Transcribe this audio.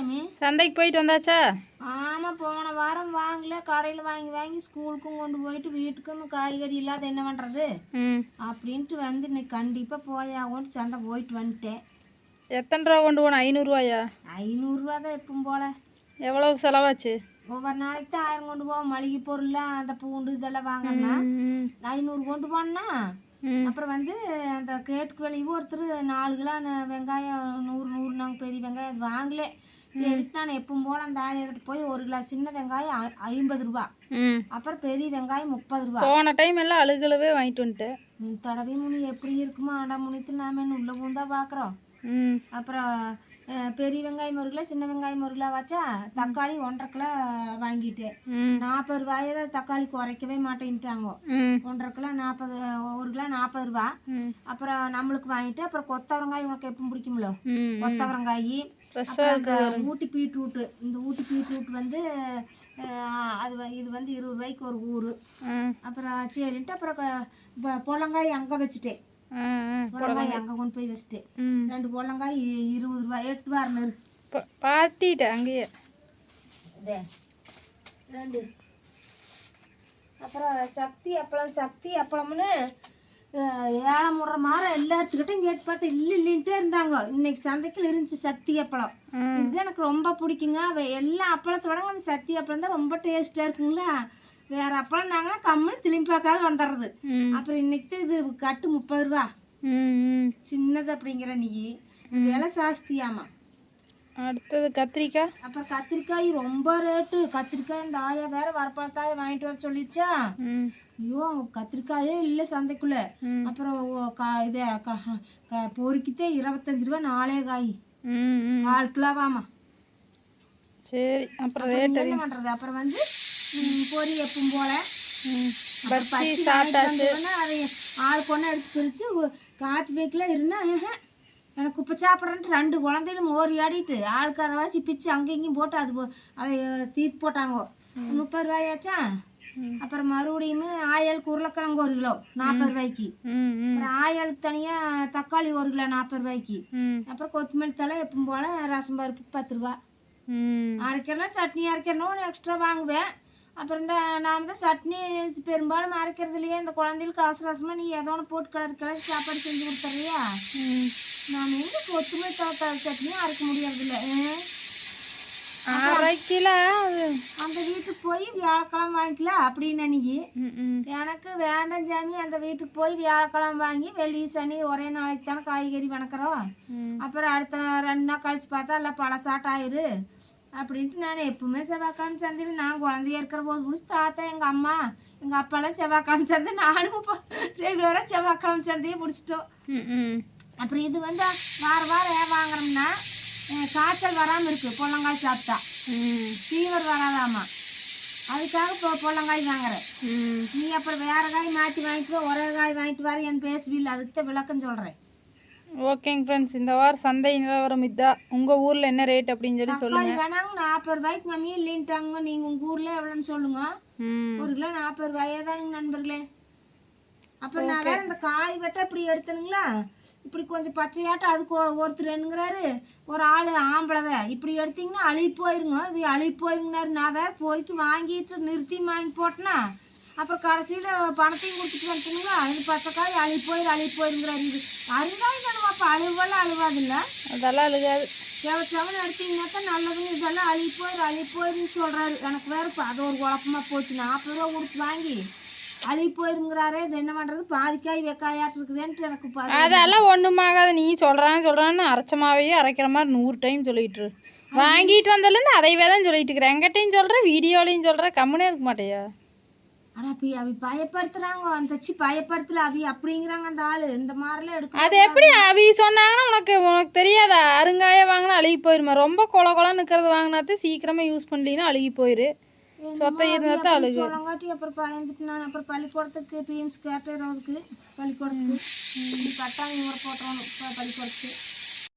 சாமி சந்தைக்கு போயிட்டு வந்தாச்சா? ஆமாம் போன வாரம் வாங்கல. கடையில் வாங்கி வாங்கி ஸ்கூலுக்கும் கொண்டு போயிட்டு வீட்டுக்கும் காய்கறி இல்லாத என்ன பண்ணுறது அப்படின்ட்டு வந்து இன்னைக்கு கண்டிப்பாக போயாகன்ட்டு சந்தை போயிட்டு வந்துட்டேன். எத்தனை ரூபா கொண்டு போகணும் ஐநூறுரூவாயா ஐநூறுரூவா தான் எப்பவும் போல. எவ்வளவு செலவாச்சு? ஒவ்வொரு நாளைக்கு தான் ஆயிரம் கொண்டு போவோம். மளிகை பொருள் அந்த பூண்டு இதெல்லாம் வாங்கினா ஐநூறு கொண்டு போனா அப்புறம் வந்து அந்த கேட்டுக்கு வெளியே ஒருத்தர் நாலு கிலோ வெங்காயம் நூறு நூறு நாங்கள் பெரிய வெங்காயம் அது வாங்கலே. சரிட்டு நான் எப்பவும் போல அந்த ஆயிரத்து போய் ஒரு கிலோ சின்ன வெங்காயம் ஐம்பது ரூபா. அப்புறம் பெரிய வெங்காயம் முப்பது ரூபா. போன டைம் எல்லாம் அழுகலவே வாங்கிட்டு வந்துட்டேன் இந்த தடவை முனி எப்படி இருக்குமோ? ஆடா முனித்து நாம என்ன உள்ள பூந்தா பார்க்குறோம் அப்புறம் பெரிய வெங்காயம் ஒரு கிலோ சின்ன வெங்காயம் ஒரு கிலோ வச்சா தக்காளி ஒன்றரை கிலோ வாங்கிட்டேன் நாற்பது ரூபாயை தான் தக்காளி குறைக்கவே மாட்டேன்ட்டாங்க. ஒன்றரை கிலோ நாற்பது ஒரு கிலோ நாற்பது ரூபா. அப்புறம் நம்மளுக்கு வாங்கிட்டு அப்புறம் கொத்தவரங்காய் உனக்கு எப்போ பிடிக்கும்ல? கொத்தவரங்காய் ஃப்ரெஷ்ஷாக அந்த ஊட்டி பீட்ரூட்டு இந்த ஊட்டி பீட்ரூட் வந்து அது இது வந்து இருபது ரூபாய்க்கு ஒரு ஊர் அப்புறம் சரின்ட்டு அப்புறம் க- ப- புடலங்காய் அங்கே வச்சுட்டேன். புடலங்காய் அங்கே கொண்டு போய் வச்சுட்டேன். ரெண்டு புடலங்காய் இ- இருபது ரூபாய் எட்டு ரூபா இருக்கு பா- பாத்திட்டேன் அங்கேயே. ரெண்டு. அப்புறம் சக்தி அப்பளம் சக்தி அப்பளம்னு ஏழை முடுற மாதிரி எல்லாத்துக்கிட்டையும் கேட்டு பார்த்தா இல்லை இல்லைன்ட்டே இருந்தாங்க. இன்னைக்கு சந்தைக்கு இருந்துச்சு சக்தி அப்பளம் இது எனக்கு ரொம்ப பிடிக்குங்க. எல்லா அப்பளத்தை விட அந்த சக்தி அப்பளம் தான் ரொம்ப டேஸ்ட்டாக இருக்குங்களா? வேற அப்பளம் நாங்களா கம்முன்னு திரும்பி பார்க்காத வந்துடுறது. அப்புறம் இன்னைக்கு தான் இது கட்டு முப்பது ரூபா. சின்னது அப்படிங்கிற நீ. விலை ஜாஸ்தியாமா அடுத்தது கத்திரிக்காய். அப்புறம் கத்திரிக்காய் ரொம்ப ரேட்டு. கத்திரிக்காய் இந்த ஆயா வேற வரப்பழத்தாய வாங்கிட்டு வர சொல்லிச்சா. ஐயோ கத்திரிக்காயே இல்லை சந்தைக்குள்ள. அப்புறம் இது பொறுக்கித்தே இருபத்தஞ்சு ரூபா நாலே காய். கால் கிலோவாமா? சரி அப்புறம் ரேட் என்ன பண்றது? அப்புறம் வந்து பொரி எப்பவும் போல. பச்சி சாப்பிட்டாச்சு. அதை ஆளுக்கு ஒன்று எடுத்து பிரித்து காப்பி வைக்கல இருந்தா ஏஹே, எனக்கு உப்பு சாப்பிட்றேன்ட்டு ரெண்டு குழந்தைகளும் ஓரி ஆடிட்டு ஆளுக்கார வாசி பிச்சு அங்கே இங்கேயும் போட்டு அது போ- அதை தீத்து போட்டாங்க. முப்பது ரூபாயாச்சா. அப்புறம் மறுபடியும் ஆயலுக்கு உருளைக்கிழங்கு ஒரு கிலோ நாற்பது ரூபாய்க்கு. அப்புறம் ஆயலுக்கு தனியாக தக்காளி ஒரு கிலோ நாற்பது ரூபாய்க்கு. அப்புறம் கொத்தமல்லி தழை எப்பவும் போல் ரசம் பருப்பு பத்து ரூபா. அரைக்கிறலாம் சட்னி அரைக்கிறணும் எக்ஸ்ட்ரா வாங்குவேன். அப்புறம் இந்த நாம் தான் சட்னி பெரும்பாலும் அரைக்கிறது இல்லையா இந்த குழந்தைகளுக்கு அவசர அவசரமாக நீ ஏதோ ஒன்று போட்டு கலர் கலர் சாப்பாடு செஞ்சு கொடுத்துறியா நாம் எங்கே கொத்தமல்லி தழை சட்னியும் அரைக்க முடியறதில்ல அந்த வீட்டுக்கு போய் வியாழக்கிழமை வாங்கிக்கலாம் அப்படின்னு ம் எனக்கு வேண்டாம் சாமி அந்த வீட்டுக்கு போய் வியாழக்கிழமை வாங்கி வெள்ளி சனி ஒரே நாளைக்கு தானே காய்கறி வணக்கிறோம். அப்புறம் அடுத்த ரெண்டு நாள் கழிச்சு பார்த்தா எல்லாம் பழசாட்டாயிரு அப்படின்ட்டு நான் எப்பவுமே செவ்வாய்க்கிழமை சந்தையில் நான் குழந்தைய இருக்கிற போது முடிச்சு தாத்தா எங்கள் அம்மா எங்கள் அப்பாலாம் செவ்வாய்க்கிழமை சந்தை நானும் இப்போ ரெகுலராக செவ்வாய்க்கிழமை சந்தையை பிடிச்சிட்டோம் அப்புறம் இது வந்து வார வாரம் ஏன் வாங்குறோம்னா காய்ச்சல் வராமல் இருக்குது பொள்ளங்காய் சாப்பிட்டா. ம் ஃபீவர் வராதாமா. அதுக்காக இப்போ பொள்ளங்காய் வாங்குறேன். நீ அப்புறம் வேற காய் மாற்றி வாங்கிட்டு ஒரே காய் வாங்கிட்டு வர என் பேசுவில்லை அதுக்கு தான் விளக்கம் சொல்கிறேன் ஓகேங்க ஃப்ரெண்ட்ஸ் இந்த வாரம் சந்தை நிலவரம் இதுதான் உங்கள் ஊரில் என்ன ரேட் அப்படின்னு சொல்லி தக்காளி சொல்லுங்கள் வேணாங்க நாற்பது ரூபாய்க்கு கம்மியும் இல்லைன்ட்டாங்க நீங்கள் உங்கள் ஊரில் எவ்வளோன்னு சொல்லுங்க. ஒரு கிலோ நாற்பது ரூபாயே தானுங்க நண்பர்களே. அப்புறம் நான் வேற இந்த காய் வெட்ட இப்படி எடுத்தனுங்களா? இப்படி கொஞ்சம் பச்சையாட்டம் அதுக்கு ஒரு ஒருத்தர் என்னங்கிறாரு. ஒரு ஆள் ஆம்பளை தான் இப்படி எடுத்தீங்கன்னா அழுகி போயிருங்க. அது அழுகி போயிருங்கனாரு நான் வேற போய்க்கு வாங்கிட்டு நிறுத்தி வாங்கி போட்டேன்னா அப்புறம் கடைசியில் பணத்தையும் கொடுத்துட்டு வந்துட்டுங்களா இது பச்சை காய் அழுகி போயிரு அழுகி போயிருங்கிறாரு. இது அழுகாய் தானே அப்போ அழுவெல்லாம் அழுவாதில்ல? அதெல்லாம் அழுகாது. செவ செவன் எடுத்தீங்கன்னாக்கா நல்லதுங்க. இதெல்லாம் அழி போயிரு அழி போயிருன்னு சொல்றாரு. எனக்கு வேற அது ஒரு குழப்பமா போச்சு. நாற்பது ரூபா கொடுத்து வாங்கி அழி போயிருங்கிறாரே இது என்ன பண்றது? பாதிக்காய் வெக்காயாட்டு இருக்குதேன்ட்டு எனக்கு அதெல்லாம் ஒன்றுமாகாது நீ சொல்கிறான்னு சொல்கிறான்னு அரைச்சமாவே அரைக்கிற மாதிரி நூறு டைம் சொல்லிட்டு. வாங்கிட்டு வந்ததுலேருந்து அதைவே தான் சொல்லிட்டு இருக்கிறேன் எங்கிட்டையும் சொல்கிறேன் வீடியோலையும் சொல்கிறேன் கம்முனே இருக்க மாட்டேயா? ஆனா அப்ப அவி பயப்படுத்துறாங்க. அந்த சி பயப்படுத்தல அவி. அப்படிங்கிறாங்க அந்த ஆளு. இந்த மாதிரிலாம் எடுக்க அது எப்படி அவி சொன்னாங்கன்னா உனக்கு உனக்கு தெரியாதா? அருங்காய வாங்கினா அழுகி போயிருமா? ரொம்ப கொல கொலன்னு இருக்கிறது வாங்கினாத்து சீக்கிரமாக யூஸ் பண்ணலின்னா அழுகி போயிரு. சொத்தை இருந்தால் தான் அழுகு. சொல்லங்காட்டி அப்புறம் பயந்துட்டு நான் அப்புறம் பள்ளிக்கூடத்துக்கு பீன்ஸ் கேட்டுறதுக்கு பள்ளிக்கூடத்துக்கு. இப்படி பட்டாங்க போட்டுறோம் பள்ளிக்கூடத்துக்கு.